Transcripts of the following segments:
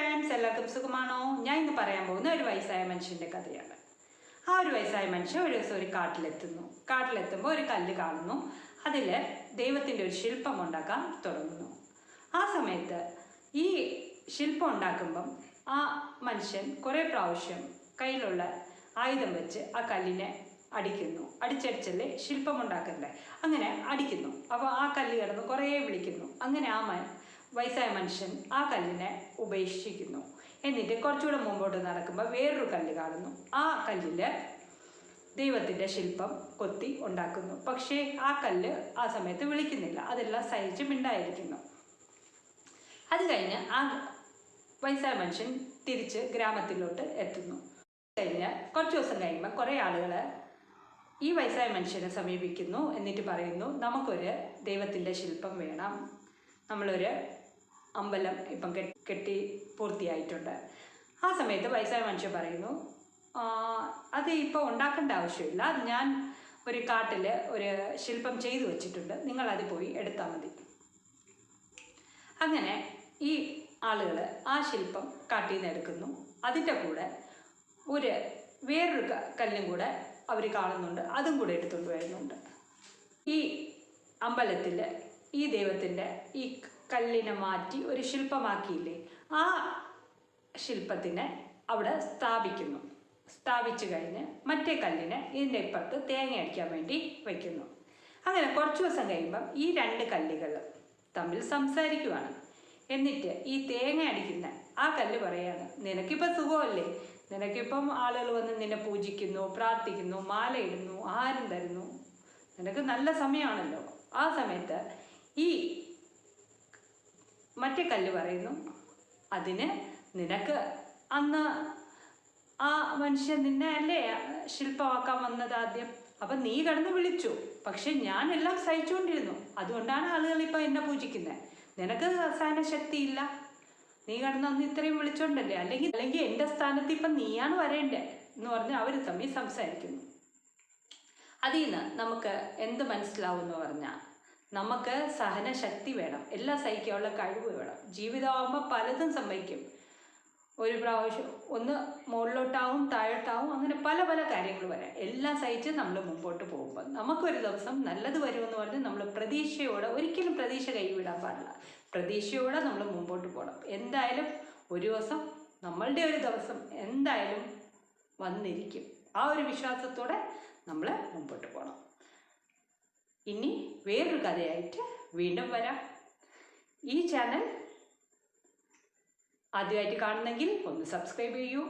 Friends എല്ലാവർക്കും സുഖമാണോ? ഞാൻ ഇന്ന് പറയാൻ പോകുന്ന ഒരു വയസ്സായ മനുഷ്യന്റെ കഥയാണ്. ആ ഒരു വയസ്സായ മനുഷ്യൻ ഒരു ദിവസം ഒരു കാട്ടിലെത്തുന്നു. കാട്ടിലെത്തുമ്പോൾ ഒരു കല്ല് കാണുന്നു. അതിൽ ദൈവത്തിന്റെ ഒരു ശില്പം ഉണ്ടാക്കാൻ തുടങ്ങുന്നു. ആ സമയത്ത് ഈ ശില്പം ഉണ്ടാക്കുമ്പം ആ മനുഷ്യൻ കുറേ പ്രാവശ്യം കയ്യിലുള്ള ആയുധം വെച്ച് ആ കല്ലിനെ അടിക്കുന്നു. അടിച്ചടിച്ചല്ലേ ശില്പം ഉണ്ടാക്കണ്ടേ? അങ്ങനെ അടിക്കുന്നു. അപ്പോൾ ആ കല്ല് കിടന്ന് കുറേ വിളിക്കുന്നു. അങ്ങനെ ആ വയസ്സായ മനുഷ്യൻ ആ കല്ലിനെ ഉപേക്ഷിക്കുന്നു. എന്നിട്ട് കുറച്ചുകൂടെ മുമ്പോട്ട് നടക്കുമ്പോൾ വേറൊരു കല്ല് കാണുന്നു. ആ കല്ലിൽ ദൈവത്തിന്റെ ശില്പം കൊത്തി ഉണ്ടാക്കുന്നു. പക്ഷേ ആ കല്ല് ആ സമയത്ത് വിളിക്കുന്നില്ല. അതെല്ലാം സഹിച്ച് മിണ്ടായിരിക്കുന്നു. അത് കഴിഞ്ഞ് ആ വയസ്സായ മനുഷ്യൻ തിരിച്ച് ഗ്രാമത്തിലോട്ട് എത്തുന്നു. കഴിഞ്ഞ് കുറച്ച് ദിവസം കഴിയുമ്പോൾ കുറേ ആളുകൾ ഈ വയസ്സായ മനുഷ്യനെ സമീപിക്കുന്നു എന്നിട്ട് പറയുന്നു നമുക്കൊരു ദൈവത്തിന്റെ ശില്പം വേണം. നമ്മളൊരു അമ്പലം ഇപ്പം കെട്ടി പൂർത്തിയായിട്ടുണ്ട്. ആ സമയത്ത് വയസ്സായ മനുഷ്യൻ പറയുന്നു "ആ, അത് ഇപ്പോൾ ഉണ്ടാക്കേണ്ട ആവശ്യമില്ല. അത് ഞാൻ ഒരു കാട്ടിൽ ഒരു ശില്പം ചെയ്തു വെച്ചിട്ടുണ്ട്. നിങ്ങളത് പോയി എടുത്താൽ മതി. അങ്ങനെ ഈ ആളുകൾ ആ ശില്പം കാട്ടിൽ നിന്ന് എടുക്കുന്നു. അതിന്റെ കൂടെ ഒരു വേറൊരു കല്ലും കൂടെ അവർ കാണുന്നുണ്ട്. അതും കൂടെ എടുത്തുകൊണ്ട് വരുന്നുണ്ട്. ഈ അമ്പലത്തിൽ ഈ ദൈവത്തിന്റെ ഈ കല്ലിനെ മാറ്റി ഒരു ശില്പമാക്കിയില്ലേ? ആ ശില്പത്തിനെ അവിടെ സ്ഥാപിക്കുന്നു. സ്ഥാപിച്ചു കഴിഞ്ഞ് മറ്റേ കല്ലിനെ ഇതിന്റെ ഇപ്പുറത്ത് തേങ്ങ അടിക്കാൻ വേണ്ടി വയ്ക്കുന്നു അങ്ങനെ കുറച്ച് ദിവസം കഴിയുമ്പം ഈ രണ്ട് കല്ലുകൾ തമ്മിൽ സംസാരിക്കുവാണ്. എന്നിട്ട് ഈ തേങ്ങ അടിക്കുന്ന ആ കല്ല് പറയാണ് നിനക്കിപ്പോൾ സുഖമല്ലേ? നിനക്കിപ്പം ആളുകൾ വന്ന് നിന്നെ പൂജിക്കുന്നു പ്രാർത്ഥിക്കുന്നു മാലയിടുന്നു ആഹാരം തരുന്നു. നിനക്ക് നല്ല സമയമാണല്ലോ. ആ സമയത്ത് ഈ മറ്റേ കല്ല് പറയുന്നു. അതിന് നിനക്ക് അന്ന് ആ മനുഷ്യൻ നിന്നെ അല്ലേ ശില്പമാക്കാൻ വന്നത് ആദ്യം? അപ്പം നീ കടന്ന് വിളിച്ചു. പക്ഷെ എല്ലാം സഹിച്ചുകൊണ്ടിരുന്നു. അതുകൊണ്ടാണ് ആളുകൾ ഇപ്പം എന്നെ പൂജിക്കുന്നത് നിനക്ക് സഹനശക്തിയില്ല. നീ കടന്ന് അന്ന് ഇത്രയും വിളിച്ചോണ്ടല്ലേ? അല്ലെങ്കിൽ അല്ലെങ്കിൽ എന്റെ സ്ഥാനത്ത് ഇപ്പം നീയാണ് വരേണ്ടേ എന്ന് പറഞ്ഞ് അവർ തമ്മിൽ സംസാരിക്കുന്നു. അതിൽ നിന്ന് നമുക്ക് എന്ത് മനസ്സിലാവും എന്ന് പറഞ്ഞാൽ നമുക്ക് സഹനശക്തി വേണം. എല്ലാം സഹിക്കാനുള്ള കഴിവ് വേണം. ജീവിതമാകുമ്പോൾ പലതും സംഭവിക്കും. ഒരു പ്രാവശ്യം ഒന്ന് മുകളിലോട്ടാവും താഴോട്ടാവും അങ്ങനെ പല പല കാര്യങ്ങൾ വരാം. എല്ലാം സഹിച്ച് നമ്മൾ മുമ്പോട്ട് പോകുമ്പോൾ നമുക്കൊരു ദിവസം നല്ലത് വരുമെന്ന് പറഞ്ഞ് നമ്മൾ പ്രതീക്ഷയോടെ ഒരിക്കലും പ്രതീക്ഷ കൈവിടാൻ പാടില്ല. പ്രതീക്ഷയോടെ നമ്മൾ മുമ്പോട്ട് പോകണം. എന്തായാലും ഒരു ദിവസം നമ്മളുടെ ഒരു ദിവസം എന്തായാലും വന്നിരിക്കും. ആ ഒരു വിശ്വാസത്തോടെ നമ്മൾ മുമ്പോട്ട് പോകണം. ഇനി വേറൊരു കഥയായിട്ട് വീണ്ടും വരാം. ഈ ചാനൽ ആദ്യമായിട്ട് കാണുന്നെങ്കിൽ ഒന്ന് സബ്സ്ക്രൈബ് ചെയ്യൂ.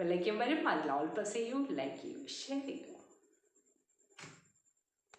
വെള്ളയ്ക്കും വരും. അതിൽ ഓൾ പ്രസ് ചെയ്യൂ. ലൈക്ക് ചെയ്യൂ. ഷെയർ ചെയ്യൂ.